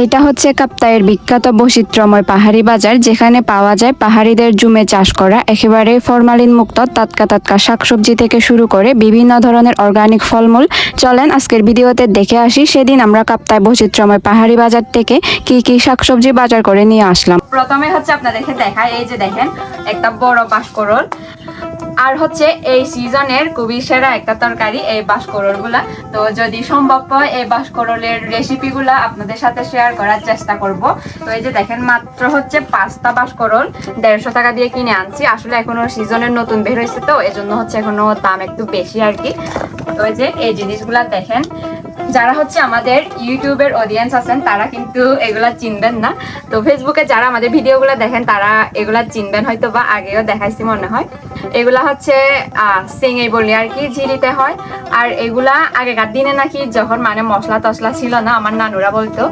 এইটা হচ্ছে কাপ্তাইয়ের বিখ্যাত বৈচিত্র্যময় পাহাড়ি বাজার, যেখানে পাওয়া যায় পাহাড়িদের জুমে চাষ করা, একেবারে ফরমালিন মুক্ত টাটকা টাটকা শাকসবজি থেকে শুরু করে বিভিন্ন ধরনের অর্গানিক ফলমূল। চলেন আজকের ভিডিওতে দেখে আসি, সেদিন আমরা কাপ্তায় বৈচিত্র্যময় পাহাড়ি বাজার থেকে কি কি শাকসবজি বাজার করে নিয়ে আসলাম। প্রথমে হচ্ছে আপনাদেরকে দেখায় এই যে দেখেন, একটা বড় বাঁশকরল আর হচ্ছে এই সিজনের খুবই সেরা একটা তরকারি এই বাঁশকরলগুলা তো যদি সম্ভব হয় এই বাসকরলের রেসিপি গুলা আপনাদের সাথে শেয়ার করার চেষ্টা করব। তো এই যে দেখেন, মাত্র হচ্ছে পাঁচটা বাসকরল দেড়শো টাকা দিয়ে কিনে আনছি। আসলে এখনও সিজনের নতুন বের হয়েছে তো, এজন্য হচ্ছে এখনও দাম একটু বেশি আর কি। তো এই যে এই জিনিসগুলা দেখেন যারা হচ্ছে আমাদের ইউটিউবের অডিয়েন্স আছেন, তারা কিন্তু এগুলা চিনবেন না। তো ফেসবুকে যারা আমাদের ভিডিওগুলো দেখেন, তারা এগুলা চিনবেন হয়তো বা আগেও দেখাইছি মনে হয়। এগুলা হচ্ছে সিঙে বলি আর কি, ঝিরিতে হয়। আর এগুলা আগেকার দিনে নাকি যখন মানে মশলা টসলা ছিল না, আমার নানুরা বলতো,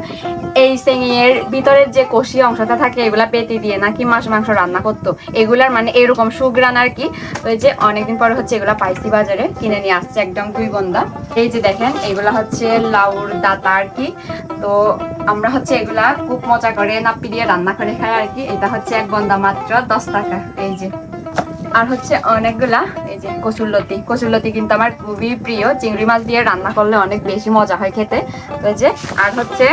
এই সিঙের ভিতরের যে কষি অংশটা থাকে, এগুলা পেতে দিয়ে নাকি মাছ মাংস রান্না করতো। এগুলার মানে এরকম সুগ্রান আর কি। ওই যে অনেকদিন পরে হচ্ছে এগুলা পাইছি বাজারে, কিনে নিয়ে আসছে একদম দুই বন্ধা। এই যে দেখেন, এগুলা হচ্ছে লাউর দাতা আর কি। তো আমরা হচ্ছে এগুলা খুব মজা করে নাপ্পি দিয়ে রান্না করে খাই আর কি। এটা হচ্ছে এক বন্ধা মাত্র দশ টাকা, এই যে। আর হচ্ছে অনেকগুলা, এই যে কচুরলতি কচুরলতি কিন্তু আমার খুবই প্রিয়। চিংড়ি মাছ দিয়ে রান্না করলে অনেক বেশি মজা হয় খেতে। তো যে, আর হচ্ছে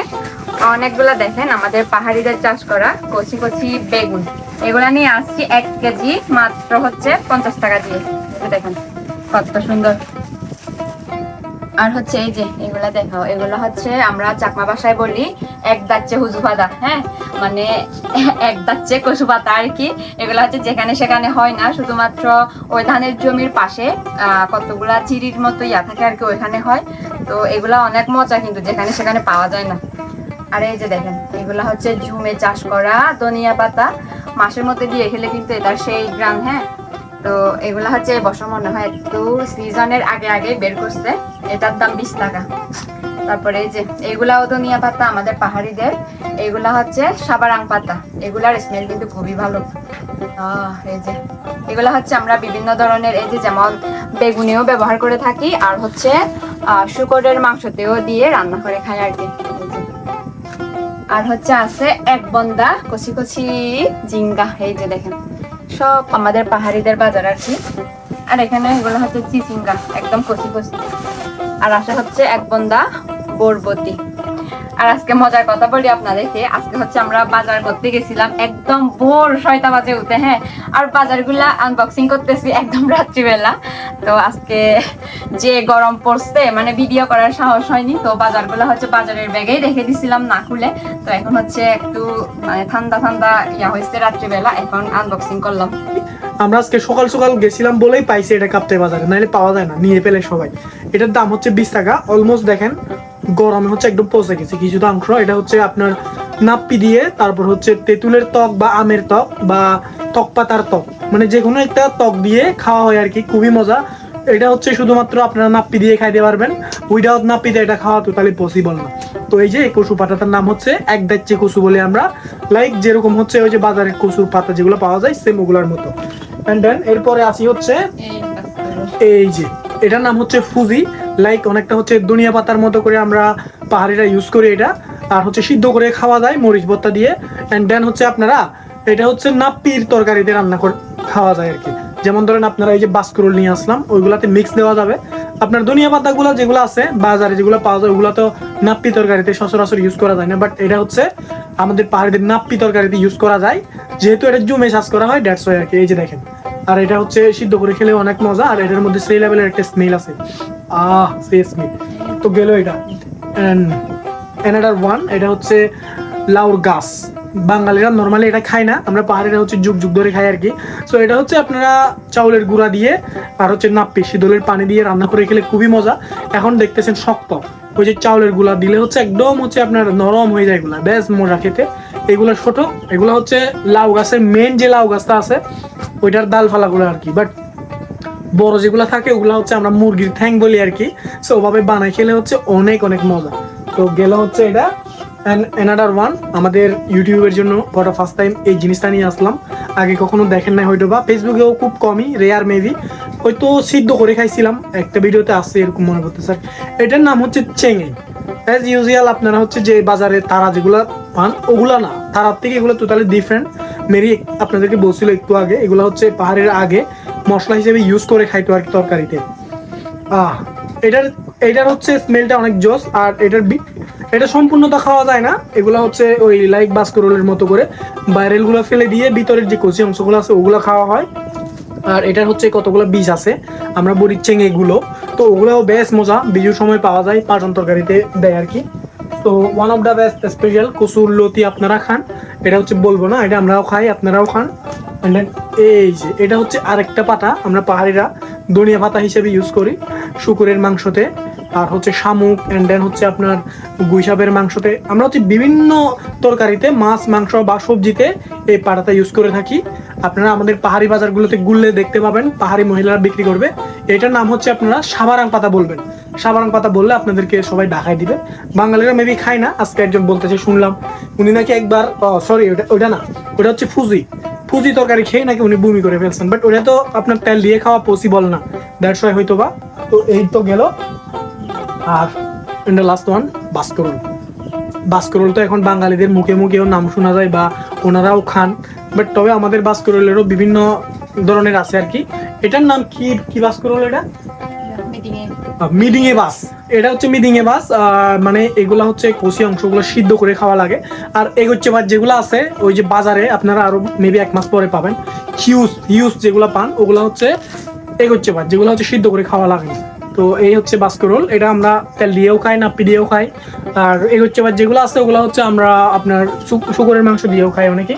অনেকগুলা দেখেন আমাদের পাহাড়িদের চাষ করা কচি কচি বেগুন। এগুলা নিয়ে আসছি এক কেজি, মাত্র হচ্ছে পঞ্চাশ টাকা দিয়ে। দেখেন, কত সুন্দর। আর হচ্ছে এই যে, এগুলা দেখো, এগুলা হচ্ছে আমরা চাকমা ভাষায় বলি এক দাচ্ছে হুজু পাতা হ্যাঁ? মানে এক দাচ্ছে কচু পাতা আর কি। এগুলা হচ্ছে যেখানে সেখানে হয় না, শুধুমাত্র ওই ধানের জমির পাশে কতগুলা চিরির মতো ইয়া থাকে আর কি, ওইখানে হয়। তো এগুলা অনেক মজা কিন্তু, যেখানে সেখানে পাওয়া যায় না। আর এই যে দেখেন, এগুলা হচ্ছে ঝুমে চাষ করা ধনিয়া পাতা। মাসের মধ্যে দিয়ে খেলে কিন্তু এটার সেই গ্রাম হ্যাঁ? তো এগুলা হচ্ছে বছর মনে হয় একটু সিজনের আগে আগে বের করছে। এটার দাম বিশ টাকা। তারপরে এই যে, এগুলাও ধনিয়া পাতা আমাদের পাহাড়িদের। এগুলা হচ্ছে সাবারাং পাতা। এগুলার স্মেল কিন্তু খুবই ভালো। এই যে, এগুলা হচ্ছে আমরা বিভিন্ন ধরনের এই যে যেমন বেগুনিও ব্যবহার করে থাকি আর হচ্ছে শুকরের মাংসতেও দিয়ে রান্না করে খাই আর কি। আর হচ্ছে আছে এক বন্দা কচি কচি জিঙ্গা এই যে দেখেন। সব আমাদের পাহাড়িদের বাজার আর কি। আর এখানে এগুলো হচ্ছে চিচিঙ্গা, একদম কচি কচি। আর আসা হচ্ছে এক বন্দা বরবতি আর আজকে মজার কথা বলি আপনাদেরকে। আজকে হচ্ছে আমরা বাজার করতে গেছিলাম, একদম ভোর ছয়টা বাজে উঠে হ্যাঁ? আর বাজারগুলা আনবক্সিং করতেছি একদম রাত্রিবেলা। তো আজকে যে গরম পড়ছে মানে ভিডিও করার সাহস হয়নি, তো বাজারগুলো হচ্ছে বাজারের ব্যাগেই রেখে দিছিলাম না খুলে। তো এখন হচ্ছে একটু মানে ঠান্ডা ঠান্ডা ইয়া হয়েছে রাত্রিবেলা, এখন আনবক্সিং করলাম। আমরা আজকে সকাল সকাল গেছিলাম বলেই পাইছি এটা কাপ্তাই বাজারে নাহলে পাওয়া যায় না, নিয়ে পেলে সবাই। এটার দাম হচ্ছে বিশ টাকা অলমোস্ট দেখেন গরমে হচ্ছে একদম পচে গেছে। কিছুটা অংশ এটা হচ্ছে আপনার নাপ্পি দিয়ে তারপর হচ্ছে তেঁতুলের ত্বক বা আমের ত্বক বা ত্বক পাতার ত্বক। মানে যে কোনো একটা ত্বক দিয়ে খাওয়া হয় আর কি খুবই মজা। এটা হচ্ছে শুধুমাত্র আপনারা নাপ্পি দিয়ে খাইতে পারবেন। উইদাউট নাপ্পিতে এটা খাওয়া টোটালি পসিবল না। তো এই যে কচু পাতাটার নাম হচ্ছে এক দাচ্ছে কচু বলে আমরা। লাইক যেরকম হচ্ছে ওই যে বাজারের কচুর পাতা যেগুলো পাওয়া যায় সেম ওগুলোর মতো। অ্যান্ড দেন এরপরে আসি হচ্ছে এই যে এটার নাম হচ্ছে ফুজি। লাইক অনেকটা হচ্ছে দুনিয়া পাতার মতো করে আমরা পাহাড়িরা ইউজ করি এটা। আর হচ্ছে সিদ্ধ করে খাওয়া যায় মরিচ ভর্তা দিয়ে। অ্যান্ড দেন হচ্ছে আপনারা, এটা হচ্ছে নাপ্পির তরকারিতে রান্না করে খাওয়া যায় আর কি যেমন ধরেন আপনারা এই যে বাস্করোল নিয়ে আসলাম, ওইগুলাতে মিক্স দেওয়া যাবে। আপনার ধনিয়া পাতাগুলো যেগুলো আছে, বাজারে যেগুলো পাওয়া যায়, ওগুলো তো নাপ্পি তরকারিতে সচরাচর ইউজ করা যায় না। বাট এটা হচ্ছে আমাদের পাহাড়িদের নাপ্পি তরকারিতে ইউজ করা যায়। যেহেতু এটা জুমে চাষ করা হয় ওয়াই আর কি এই যে দেখেন। আর এটা হচ্ছে সিদ্ধ করে খেলে অনেক মজা, আর এটার মধ্যে সেই লেভেলের একটা স্মেল আছে। আহ তো গেল এটা। ওয়ান এটা হচ্ছে লাউর গাছ। বাঙালিরা নর্মালি এটা খায় না। আমরা পাহাড়িরা হচ্ছে যুগ যুগ ধরে খাই আর কি। সো এটা হচ্ছে আপনারা চাউলের গুঁড়া দিয়ে আর হচ্ছে নাপ্পি, শীতলের পানি দিয়ে রান্না করে খেলে খুবই মজা। এখন দেখতেছেন শক্ত। ওই যে চাউলেরগুলা দিলে হচ্ছে একদম হচ্ছে আপনার নরম হয়ে যায় এগুলা। বেশ মজা খেতে। এগুলো ছোট, এগুলো হচ্ছে লাউ গাছের মেন যে লাউ গাছটা আছে, ওইটার ডাল ফালাগুলো আর কি। বাট বড় যেগুলো থাকে, ওগুলো হচ্ছে আমরা মুরগির ঠ্যাং বলি আর কি। সো ওভাবে বানাই খেলে হচ্ছে অনেক অনেক মজা। তো গেল হচ্ছে এটা অ্যানাডার ওয়ান আমাদের ইউটিউবের জন্য ফর ফার্স্ট টাইম এই জিনিসটা নিয়ে আসলাম। আগে কখনো দেখেন নাই হয়তো বা ফেসবুকেও খুব কমই রেয়ার মেবি হয়তো সিদ্ধ করে খাইছিলাম, একটা ভিডিওতে আসছে এরকম মনে করতে স্যার এটার নাম হচ্ছে চেঙে। অ্যাজ ইউজুয়াল আপনারা হচ্ছে যে বাজারে তারা যেগুলা পান, ওগুলা না। তারার থেকে এগুলো টোটালি ডিফারেন্ট মেরি আপনাদেরকে বলছিল একটু আগে, এগুলো হচ্ছে পাহাড়ের আগে। মশলা হিসেবে ইউজ করে খাইতো আর তরকারিতে। আহ, এটার এটার হচ্ছে স্মেলটা অনেক জোস আর এটার এটা সম্পূর্ণ তো খাওয়া যায় না। এগুলো হচ্ছে ওই লাইক বাস্করোলের মতো করে। বাইরেরগুলো ফেলে দিয়ে ভিতরের যে কচি অংশগুলো আছে, ওগুলো খাওয়া হয়। আর এটার হচ্ছে কতগুলো বীজ আছে, আমরা চেঙে এগুলো। তো ওগুলোও বেশ মজা, বিজুর সময় পাওয়া যায় পাটন তরকারিতে দেয় আর কি। তো one of the best special কসুর লতি আপনারা খান। এটা হচ্ছে বলব না, এটা আমরাও খাই, আপনারাও খান। Then এই যে, এটা হচ্ছে আরেকটা পাতা। আমরা পাহাড়িরা ধনিয়া পাতা হিসেবে ইউজ করি শুকুরের মাংসতে। আর হচ্ছে শামুক অ্যান্ড দেন হচ্ছে আপনার গুইসাপের মাংসতে। আমরা হচ্ছে বিভিন্ন তরকারিতে মাছ, মাংস বা সবজিতে এই পাতাটা ইউজ করে থাকি। আপনারা আমাদের পাহাড়ি বাজারগুলোতে গুললে দেখতে পাবেন, পাহাড়ি মহিলারা বিক্রি করবে। এটার নাম হচ্ছে আপনারা সাবারাং পাতা বলবেন। সাবারাং পাতা বললে আপনাদেরকে সবাই ঢাকায় দিবে। বাঙালিরা মেবি খায় না, আজকে একজন বলতেছে, শুনলাম। উনি নাকি একবার সরি ওটা ওটা না, ওটা হচ্ছে ফুজি। ফুজি তরকারি খেয়ে নাকি উনি বমি করে ফেলছেন? বাট ওটা তো আপনার তেল দিয়ে খাওয়া পসিবল না। দ্যাটস ওয়াই হয়তো বা তো এই তো গেল। আর লাস্ট ওয়ান বাস্করুল বাস্করোল তো এখন বাঙালিদের মুখে মুখেও নাম শোনা যায় বা ওনারাও খান। বাট তবে আমাদের বাস্করোলেরও বিভিন্ন ধরনের আছে আর কি। এটার নাম কি কি বাস্করোল এটা? মিডিংয়ে বাস। এটা হচ্ছে মিডিংয়ে বাস মানে এগুলা হচ্ছে কষি অংশগুলো সিদ্ধ করে খাওয়া লাগে। আর হচ্ছে বা যেগুলো আছে, ওই যে বাজারে আপনারা আরও মেবি এক মাস পরে পাবেন। হিউজ হিউজ যেগুলো পান, ওগুলো হচ্ছে হচ্ছে ভাত যেগুলো হচ্ছে সিদ্ধ করে খাওয়া লাগে। তো এই হচ্ছে বাস্করোল এটা আমরা তেল দিয়েও খাই নাপ্পি দিয়েও খাই। আর হচ্ছে ভাত যেগুলো আছে, ওগুলো হচ্ছে আমরা আপনার শুকরের মাংস দিয়েও খাই অনেকে